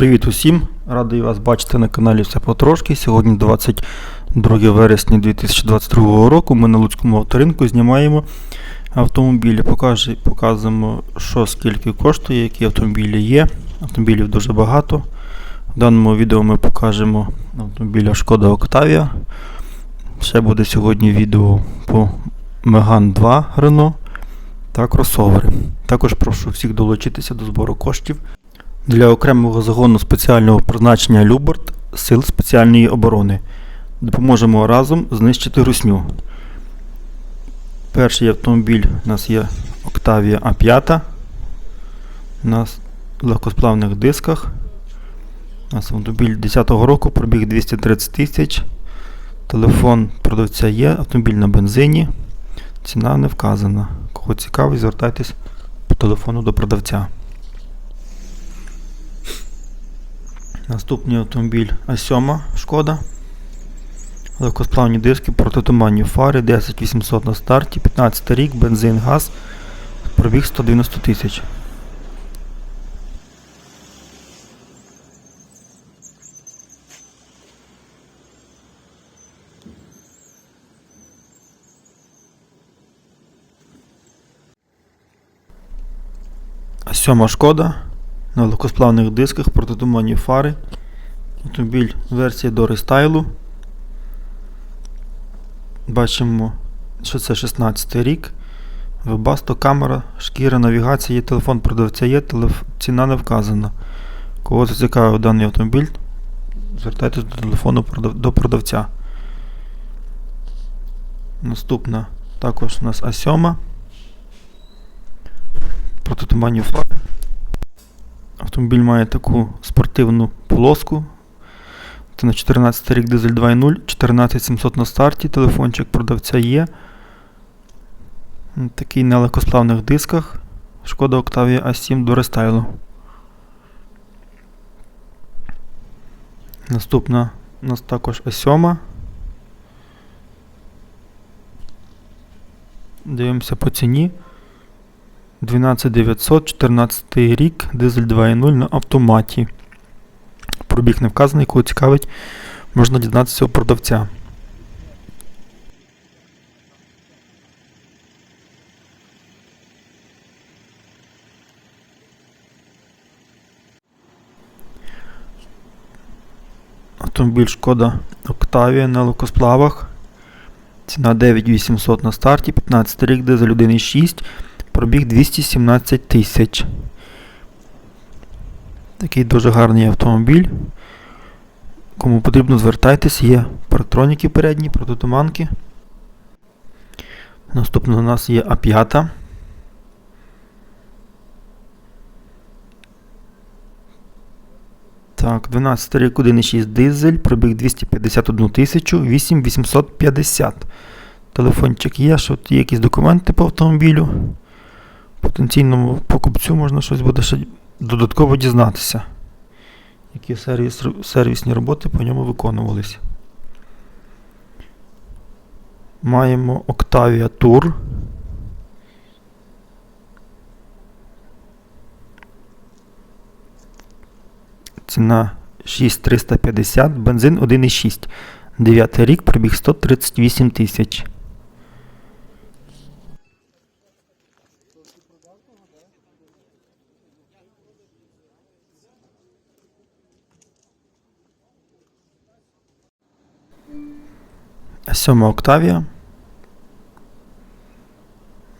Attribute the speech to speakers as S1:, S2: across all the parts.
S1: Привіт усім! Радий вас бачити на каналі Все потрошки. Сьогодні 22 вересня 2022 року. Ми на Луцькому авторинку знімаємо автомобілі. Покажи, показуємо, що скільки коштує, які автомобілі є. Автомобілів дуже багато. В даному відео ми покажемо автомобіля Шкода Octavia. Ще буде сьогодні відео по Megane 2 Renault та кросовери. Також прошу всіх долучитися до збору коштів для окремого загону спеціального призначення Люберт Сил спеціальної оборони. Допоможемо разом знищити русню. Перший автомобіль у нас є Octavia A5. У нас в легкосплавних дисках. У нас автомобіль 10-го року, пробіг 230 тисяч. Телефон продавця є, автомобіль на бензині. Ціна не вказана. Кого цікавить, звертайтесь по телефону до продавця. Наступний автомобіль А7 Шкода. Легкосплавні диски, протитуманні фари, 10800 на старті, 15 рік, бензин, газ, пробіг 190 тисяч. А7 Шкода на легкосплавних дисках, протитуманні фари. Автомобіль версії до рестайлу. Бачимо, що це 16 рік. Вебасто, камера, шкіра, навігація, є телефон продавця є, телеф... ціна не вказана. Кого зацікавив даний автомобіль, звертайтесь до телефону продав... до продавця. Наступна також у нас А7. Протитуманні фари. Автомобіль має таку спортивну полоску. Це на 14 рік дизель 2.0, 14700 на старті, телефончик продавця є. Такий на легкосплавних дисках. Шкода Octavia A7 до рестайлу. Наступна у нас також А7. Дивимося по ціні. 12900, 14 рік, дизель 2.0 на автоматі. Пробіг не вказаний, кого цікавить, можна дізнатися у продавця. Автомобіль Шкода Octavia на лукосплавах. Ціна 9800 на старті, 15 рік, дизель 1.6. Пробіг 217 тисяч. Такий дуже гарний автомобіль. Кому потрібно, звертайтесь, є парктроніки передні, протитуманки. Наступно у нас є А5. Так, 12 рік 1,6 дизель, пробіг 251 тисячу, 8850. Телефончик є, що є якісь документи по автомобілю. Потенційному покупцю можна щось буде ще додатково дізнатися, які сервіс, сервісні роботи по ньому виконувалися. Маємо Octavia Tour. Ціна 6350, бензин 1,6. 9 рік, пробіг 138 тисяч. Сьома Октавія.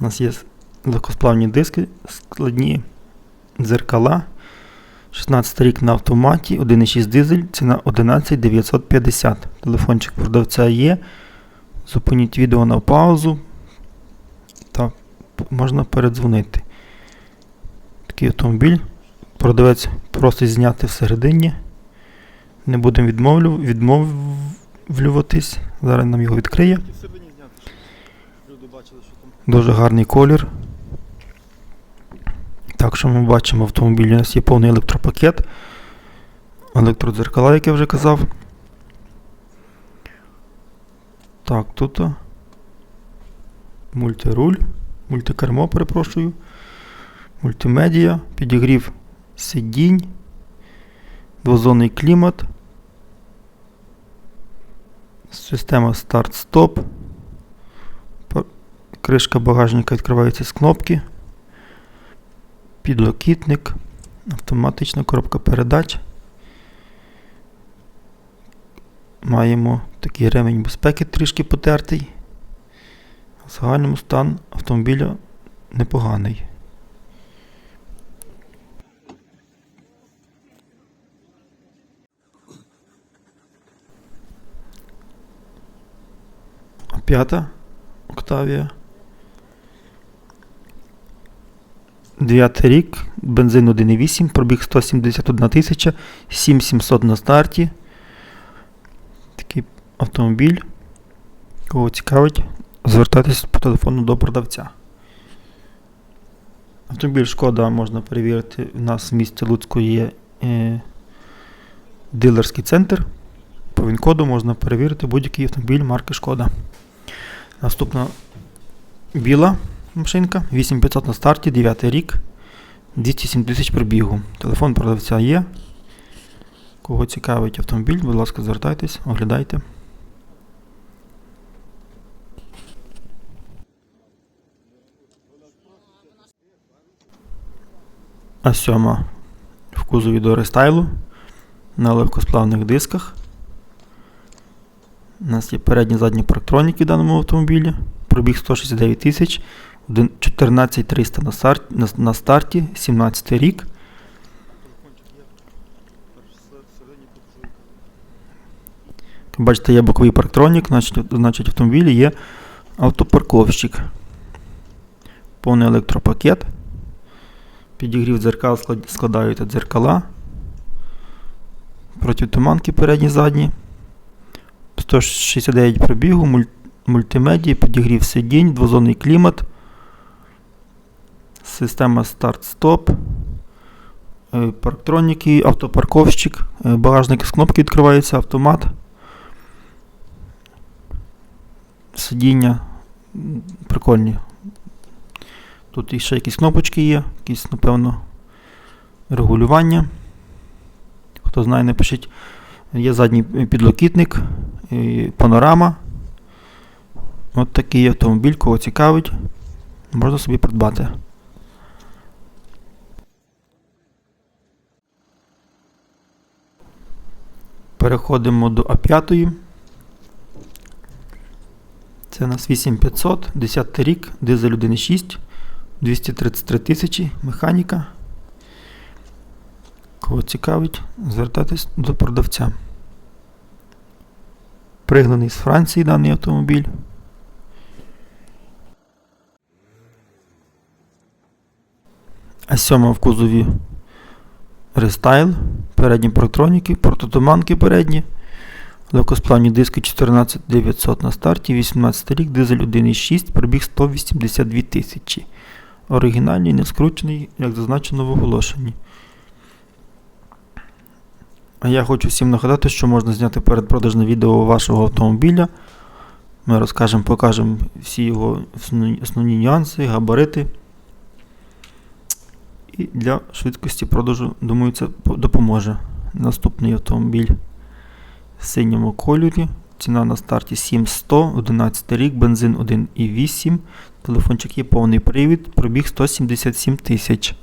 S1: У нас є легкосплавні диски, складні дзеркала. 16 рік на автоматі, 1,6 дизель, ціна 11950. Телефончик продавця є. Зупиніть відео на паузу. Так, можна передзвонити. Такий автомобіль. Продавець просить зняти всередині. Не будемо відмовлю, відмовлюватись. Зараз нам його відкриє. Дуже гарний колір. Так, що ми бачимо, в автомобілі у нас є повний електропакет. Електродзеркала, як я вже казав. Так, тут мультируль, мультикермо, перепрошую. Мультимедіа, підігрів сидінь. двозонний клімат, система старт-стоп, кришка багажника відкривається з кнопки, підлокітник, автоматична коробка передач. Маємо такий ремень безпеки трішки потертий. В загальному стан автомобіля непоганий. П'ята Октавія. Дев'ятий рік, бензин 1,8, пробіг 171 тисяча, 7700 на старті. Такий автомобіль. Кого цікавить, звертайтесь по телефону до продавця. Автомобіль шкода можна перевірити. У нас в місті Луцьку є е, дилерський центр. По він-коду можна перевірити будь-який автомобіль марки Шкода. Наступна біла машинка, 8500 на старті, 9 рік, 207 тисяч пробігу. Телефон продавця є. Кого цікавить автомобіль, будь ласка, звертайтесь, оглядайте. А сьома в кузові до рестайлу на легкосплавних дисках. У нас є передні задні парктроніки в даному автомобілі. Пробіг 169 тисяч, 14300 на, старт, на, старті, 17 рік. Бачите, є боковий парктронік, значить, значить в автомобілі є автопарковщик. Повний електропакет. Підігрів дзеркал склад- складаються дзеркала. Протитуманки передні задні. 169 пробігу, муль- мультимедії, підігрів сидінь, двозонний клімат, система старт-стоп, е, парктроніки, автопарковщик, е, багажник з кнопки відкривається, автомат. Сидіння прикольні. Тут ще якісь кнопочки є, якісь, напевно, регулювання. Хто знає, напишіть. Є задній підлокітник, і панорама. От такий автомобіль, кого цікавить, можна собі придбати. Переходимо до А5. Це у нас 8500, 10 рік, дизель 1.6, 233 тисячі, механіка. Кого цікавить, звертайтесь до продавця. Пригнаний з Франції даний автомобіль. А сьома в кузові рестайл, передні парктроніки, прототуманки передні, легкосплавні диски 14900 на старті, 18 рік, дизель 1.6, пробіг 182 тисячі. Оригінальний, не скручений, як зазначено в оголошенні. Я хочу всім нагадати, що можна зняти передпродажне відео вашого автомобіля. Ми розкажемо, покажемо всі його основні нюанси, габарити. І для швидкості продажу, думаю, це допоможе. Наступний автомобіль в синьому кольорі. Ціна на старті 7100, 11 рік, бензин 1,8. Телефончик є повний привід, пробіг 177 тисяч.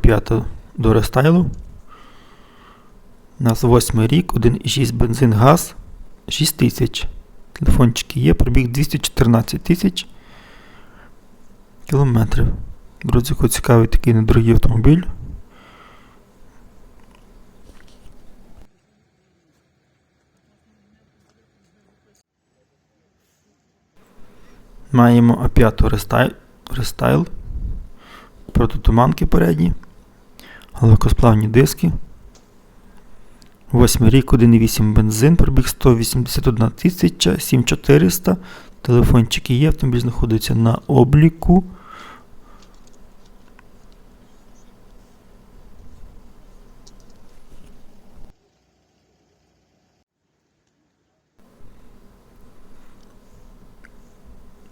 S1: А п'ята до рестайлу. У нас восьмий рік, 1,6 бензин газ, 6 тисяч. Телефончики є, пробіг 214 тисяч кілометрів. Друзі, кого цікавий такий недорогий автомобіль. Маємо А5 рестайл, прототуманки передні, Легкосплавні диски. восьмий рік, 1,8 бензин, пробіг 181 тисяча, 7400. Телефончики є, автомобіль знаходиться на обліку.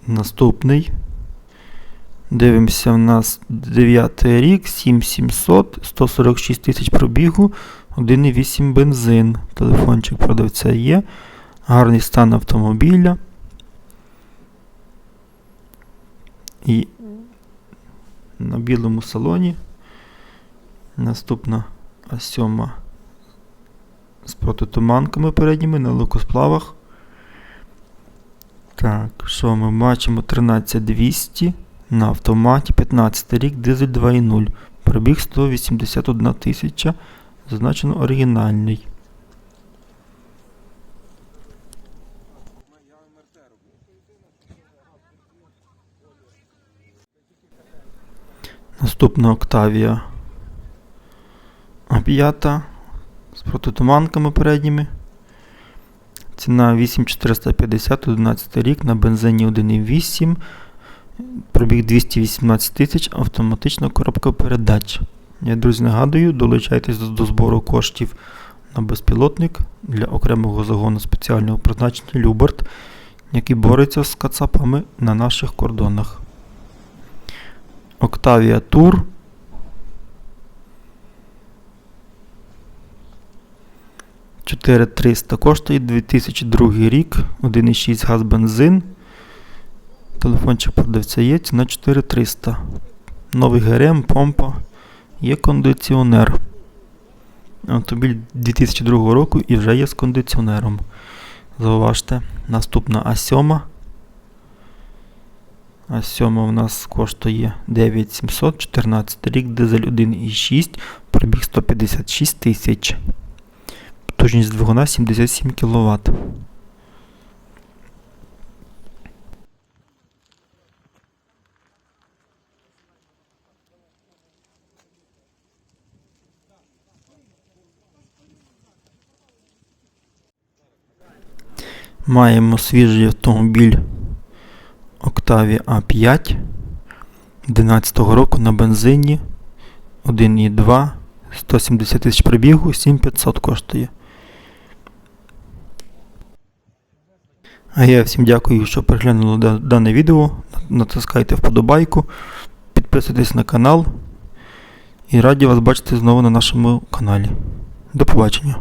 S1: Наступний. Дивимося, в нас 9 рік, 7700, 146 тисяч пробігу, 1,8 бензин. Телефончик продавця є. Гарний стан автомобіля. І на білому салоні. Наступна А7 з протитуманками передніми на лукосплавах. Так, що ми бачимо? 13200 на автоматі, 15 рік, дизель 2.0. Пробіг 181 тисяча. Зазначено оригінальний. Наступна Octavia А5 з протитуманками передніми. Ціна 8450, 11 рік на бензині 1,8. Пробіг 218 тисяч, автоматична коробка передач. Я, друзі, нагадую, долучайтесь до, збору коштів на безпілотник для окремого загону спеціального призначення Люберт, який бореться з кацапами на наших кордонах. Octavia Tour. Чотири 300 коштує 2002 рік, 1,6 газ бензин. Телефончик продавця є, ціна 4300. Новий ГРМ, помпа, є кондиціонер. Автомобіль 2002 року і вже є з кондиціонером. Зауважте, наступна А7. А7 у нас коштує 9700, 14 рік, дизель 1,6, пробіг 156 тисяч. Потужність двигуна 77 кВт. Маємо свіжий автомобіль Octavia A5 11 року на бензині 1,2, 170 тисяч пробігу, 7500 коштує. А я всім дякую, що переглянули дане відео. Натискайте вподобайку, підписуйтесь на канал і раді вас бачити знову на нашому каналі. До побачення.